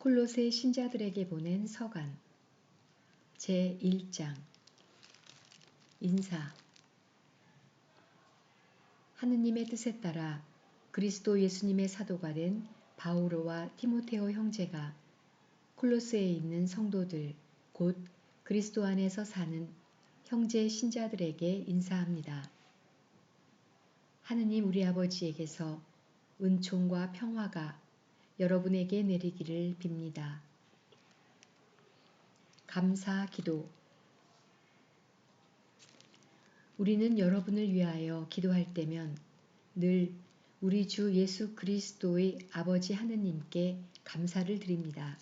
콜로세 신자들에게 보낸 서간. 제 1장. 인사. 하느님의 뜻에 따라 그리스도 예수님의 사도가 된 바오로와 티모테오 형제가 콜로스에 있는 성도들 곧 그리스도 안에서 사는 형제 신자들에게 인사합니다. 하느님 우리 아버지에게서 은총과 평화가 여러분에게 내리기를 빕니다. 감사 기도 우리는 여러분을 위하여 기도할 때면 늘 우리 주 예수 그리스도의 아버지 하느님께 감사를 드립니다.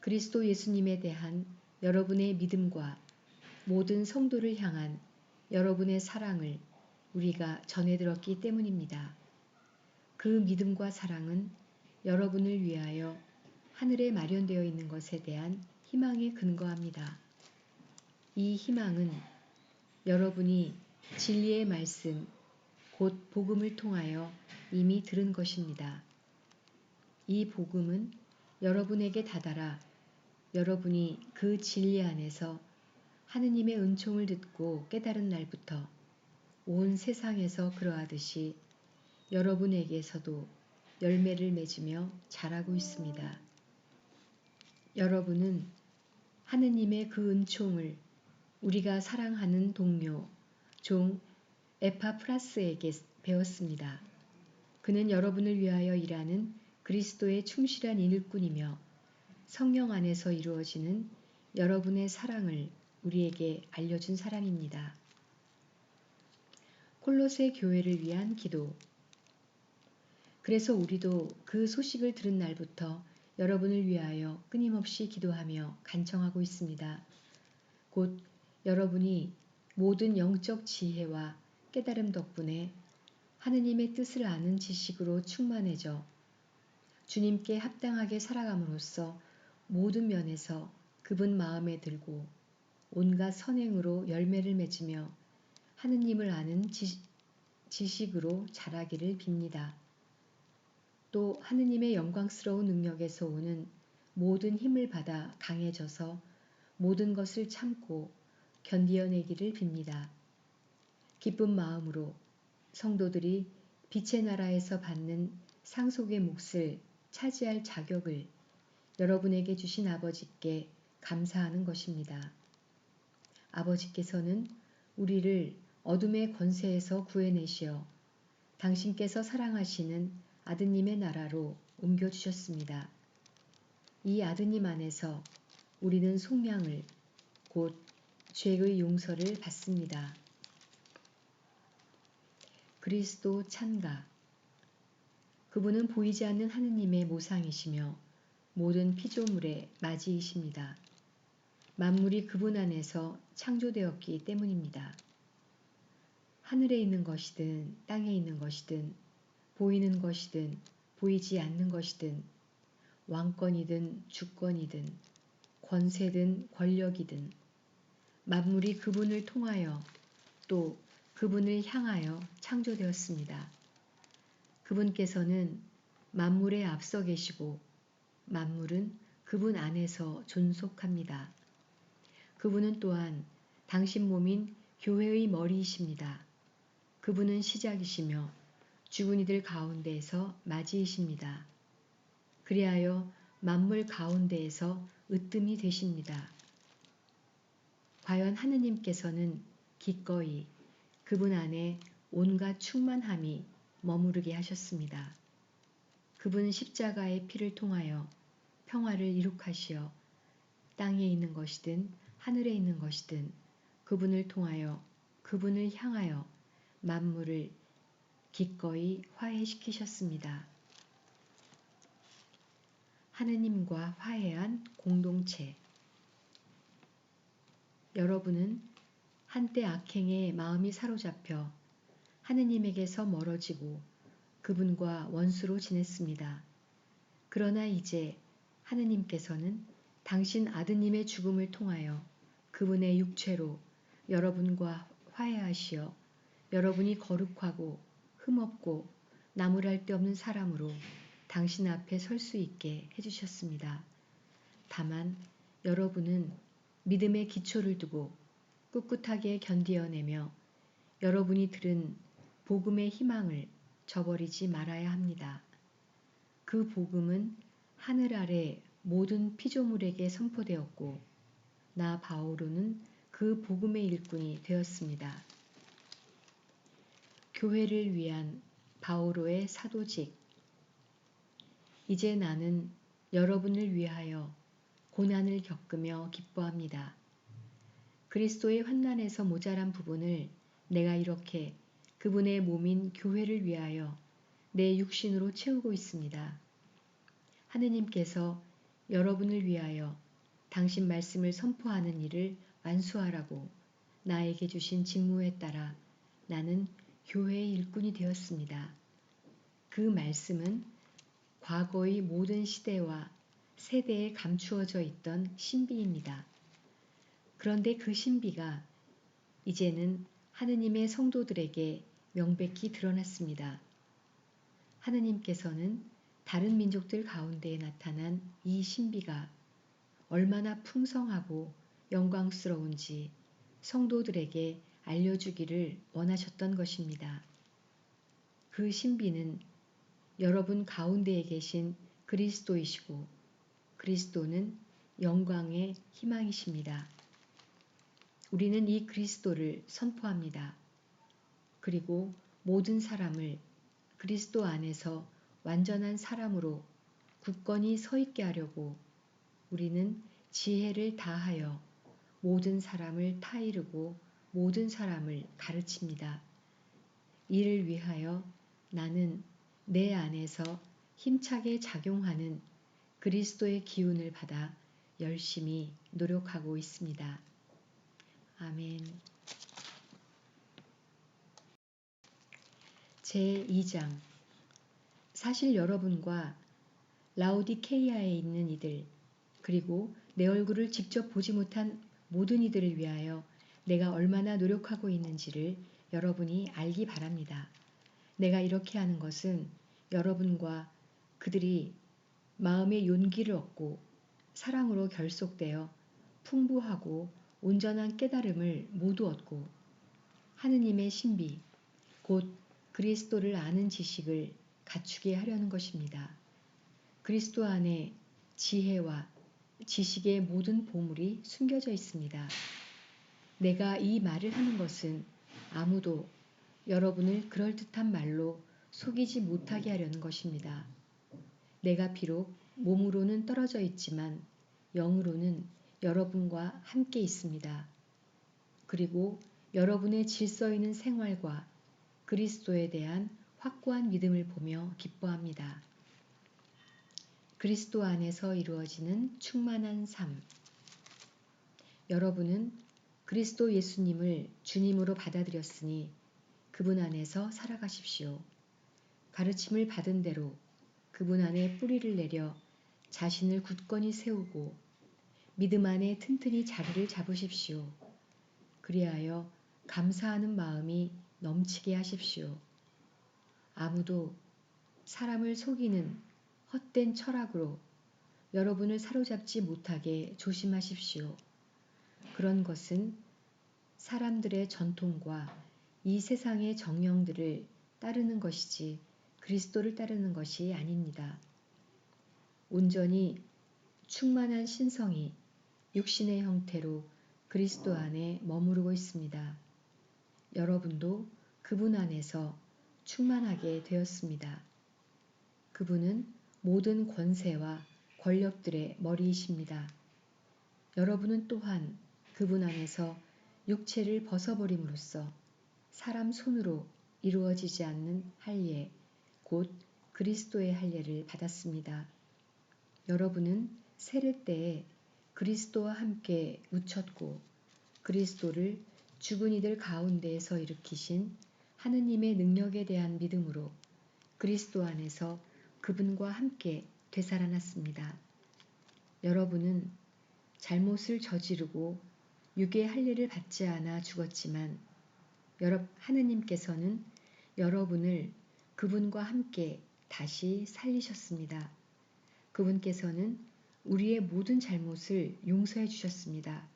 그리스도 예수님에 대한 여러분의 믿음과 모든 성도를 향한 여러분의 사랑을 우리가 전해 들었기 때문입니다. 그 믿음과 사랑은 여러분을 위하여 하늘에 마련되어 있는 것에 대한 희망에 근거합니다. 이 희망은 여러분이 진리의 말씀, 곧 복음을 통하여 이미 들은 것입니다. 이 복음은 여러분에게 다다라 여러분이 그 진리 안에서 하느님의 은총을 듣고 깨달은 날부터 온 세상에서 그러하듯이 여러분에게서도 열매를 맺으며 자라고 있습니다. 여러분은 하느님의 그 은총을 우리가 사랑하는 동료 종 에파프라스에게 배웠습니다. 그는 여러분을 위하여 일하는 그리스도의 충실한 일꾼이며 성령 안에서 이루어지는 여러분의 사랑을 우리에게 알려준 사람입니다. 콜로세 교회를 위한 기도 그래서 우리도 그 소식을 들은 날부터 여러분을 위하여 끊임없이 기도하며 간청하고 있습니다. 곧 여러분이 모든 영적 지혜와 깨달음 덕분에 하느님의 뜻을 아는 지식으로 충만해져 주님께 합당하게 살아감으로써 모든 면에서 그분 마음에 들고 온갖 선행으로 열매를 맺으며 하느님을 아는 지식으로 자라기를 빕니다. 또 하느님의 영광스러운 능력에서 오는 모든 힘을 받아 강해져서 모든 것을 참고 견디어내기를 빕니다. 기쁜 마음으로 성도들이 빛의 나라에서 받는 상속의 몫을 차지할 자격을 여러분에게 주신 아버지께 감사하는 것입니다. 아버지께서는 우리를 어둠의 권세에서 구해내시어 당신께서 사랑하시는 아드님의 나라로 옮겨주셨습니다. 이 아드님 안에서 우리는 속량을 곧 죄의 용서를 받습니다. 그리스도 찬가 그분은 보이지 않는 하느님의 모상이시며 모든 피조물의 맞이이십니다. 만물이 그분 안에서 창조되었기 때문입니다. 하늘에 있는 것이든 땅에 있는 것이든 보이는 것이든 보이지 않는 것이든 왕권이든 주권이든 권세든 권력이든 만물이 그분을 통하여 또 그분을 향하여 창조되었습니다. 그분께서는 만물에 앞서 계시고 만물은 그분 안에서 존속합니다. 그분은 또한 당신 몸인 교회의 머리이십니다. 그분은 시작이시며 죽은 이들 가운데에서 맞이이십니다. 그리하여 만물 가운데에서 으뜸이 되십니다. 과연 하느님께서는 기꺼이 그분 안에 온갖 충만함이 머무르게 하셨습니다. 그분 십자가의 피를 통하여 평화를 이룩하시어 땅에 있는 것이든 하늘에 있는 것이든 그분을 통하여 그분을 향하여 만물을 기꺼이 화해시키셨습니다. 하느님과 화해한 공동체 여러분은 한때 악행에 마음이 사로잡혀 하느님에게서 멀어지고 그분과 원수로 지냈습니다. 그러나 이제 하느님께서는 당신 아드님의 죽음을 통하여 그분의 육체로 여러분과 화해하시어 여러분이 거룩하고 흠없고 나무랄 데 없는 사람으로 당신 앞에 설 수 있게 해주셨습니다. 다만 여러분은 믿음의 기초를 두고 꿋꿋하게 견디어내며 여러분이 들은 복음의 희망을 저버리지 말아야 합니다. 그 복음은 하늘 아래 모든 피조물에게 선포되었고 나 바오로는 그 복음의 일꾼이 되었습니다. 교회를 위한 바오로의 사도직 이제 나는 여러분을 위하여 고난을 겪으며 기뻐합니다. 그리스도의 환난에서 모자란 부분을 내가 이렇게 그분의 몸인 교회를 위하여 내 육신으로 채우고 있습니다. 하느님께서 여러분을 위하여 당신 말씀을 선포하는 일을 완수하라고 나에게 주신 직무에 따라 나는 교회의 일꾼이 되었습니다. 그 말씀은 과거의 모든 시대와 세대에 감추어져 있던 신비입니다. 그런데 그 신비가 이제는 하느님의 성도들에게 명백히 드러났습니다. 하느님께서는 다른 민족들 가운데에 나타난 이 신비가 얼마나 풍성하고 영광스러운지 성도들에게 알려주기를 원하셨던 것입니다. 그 신비는 여러분 가운데에 계신 그리스도이시고 그리스도는 영광의 희망이십니다. 우리는 이 그리스도를 선포합니다. 그리고 모든 사람을 그리스도 안에서 완전한 사람으로 굳건히 서 있게 하려고 우리는 지혜를 다하여 모든 사람을 타이르고 모든 사람을 가르칩니다. 이를 위하여 나는 내 안에서 힘차게 작용하는 그리스도의 기운을 받아 열심히 노력하고 있습니다. 아멘. 제2장 사실 여러분과 라우디케이아에 있는 이들 그리고 내 얼굴을 직접 보지 못한 모든 이들을 위하여 내가 얼마나 노력하고 있는지를 여러분이 알기 바랍니다. 내가 이렇게 하는 것은 여러분과 그들이 마음의 용기를 얻고 사랑으로 결속되어 풍부하고 온전한 깨달음을 모두 얻고 하느님의 신비, 곧 그리스도를 아는 지식을 갖추게 하려는 것입니다. 그리스도 안에 지혜와 지식의 모든 보물이 숨겨져 있습니다. 내가 이 말을 하는 것은 아무도 여러분을 그럴듯한 말로 속이지 못하게 하려는 것입니다. 내가 비록 몸으로는 떨어져 있지만 영으로는 여러분과 함께 있습니다. 그리고 여러분의 질서 있는 생활과 그리스도에 대한 확고한 믿음을 보며 기뻐합니다. 그리스도 안에서 이루어지는 충만한 삶. 여러분은 그리스도 예수님을 주님으로 받아들였으니 그분 안에서 살아가십시오. 가르침을 받은 대로 그분 안에 뿌리를 내려 자신을 굳건히 세우고 믿음 안에 튼튼히 자리를 잡으십시오. 그리하여 감사하는 마음이 넘치게 하십시오. 아무도 사람을 속이는 헛된 철학으로 여러분을 사로잡지 못하게 조심하십시오. 그런 것은 사람들의 전통과 이 세상의 정령들을 따르는 것이지 그리스도를 따르는 것이 아닙니다. 온전히 충만한 신성이 육신의 형태로 그리스도 안에 머무르고 있습니다. 여러분도 그분 안에서 충만하게 되었습니다. 그분은 모든 권세와 권력들의 머리이십니다. 여러분은 또한 그분 안에서 육체를 벗어버림으로써 사람 손으로 이루어지지 않는 할례, 곧 그리스도의 할례를 받았습니다. 여러분은 세례 때에 그리스도와 함께 묻혔고 그리스도를 죽은 이들 가운데에서 일으키신 하느님의 능력에 대한 믿음으로 그리스도 안에서 그분과 함께 되살아났습니다. 여러분은 잘못을 저지르고 육의 할례를 받지 않아 죽었지만 여러 하느님께서는 여러분을 그분과 함께 다시 살리셨습니다. 그분께서는 우리의 모든 잘못을 용서해 주셨습니다.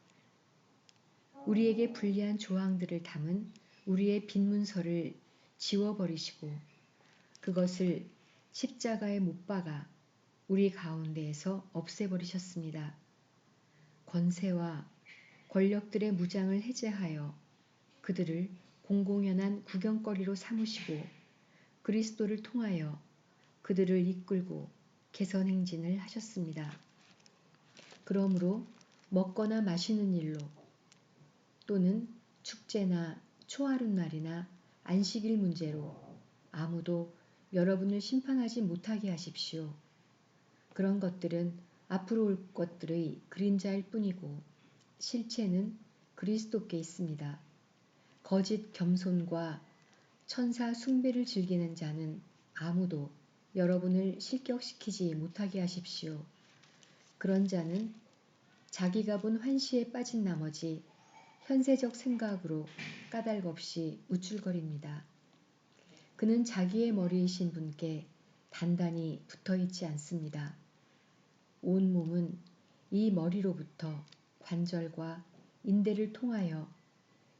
우리에게 불리한 조항들을 담은 우리의 빈 문서를 지워버리시고 그것을 십자가에 못 박아 우리 가운데에서 없애버리셨습니다. 권세와 권력들의 무장을 해제하여 그들을 공공연한 구경거리로 삼으시고 그리스도를 통하여 그들을 이끌고 개선 행진을 하셨습니다. 그러므로 먹거나 마시는 일로 또는 축제나 초하룻날이나 안식일 문제로 아무도 여러분을 심판하지 못하게 하십시오. 그런 것들은 앞으로 올 것들의 그림자일 뿐이고 실체는 그리스도께 있습니다. 거짓 겸손과 천사 숭배를 즐기는 자는 아무도 여러분을 실격시키지 못하게 하십시오. 그런 자는 자기가 본 환시에 빠진 나머지 현세적 생각으로 까닭없이 우쭐거립니다. 그는 자기의 머리이신 분께 단단히 붙어 있지 않습니다. 온 몸은 이 머리로부터 관절과 인대를 통하여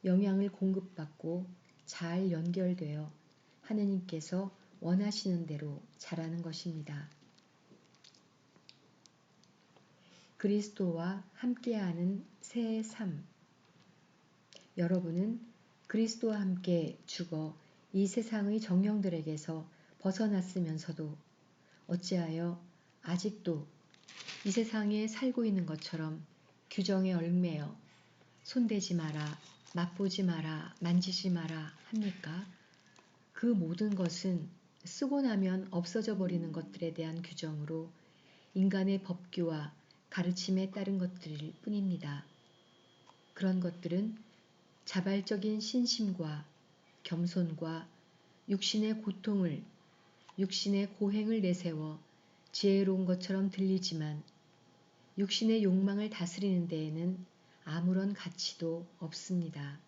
영양을 공급받고 잘 연결되어 하느님께서 원하시는 대로 자라는 것입니다. 그리스도와 함께하는 새의 삶 여러분은 그리스도와 함께 죽어 이 세상의 정령들에게서 벗어났으면서도 어찌하여 아직도 이 세상에 살고 있는 것처럼 규정에 얽매여 손대지 마라, 맛보지 마라, 만지지 마라 합니까? 그 모든 것은 쓰고 나면 없어져 버리는 것들에 대한 규정으로 인간의 법규와 가르침에 따른 것들일 뿐입니다. 그런 것들은 자발적인 신심과 겸손과 육신의 고통을 육신의 고행을 내세워 지혜로운 것처럼 들리지만 육신의 욕망을 다스리는 데에는 아무런 가치도 없습니다.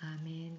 아멘.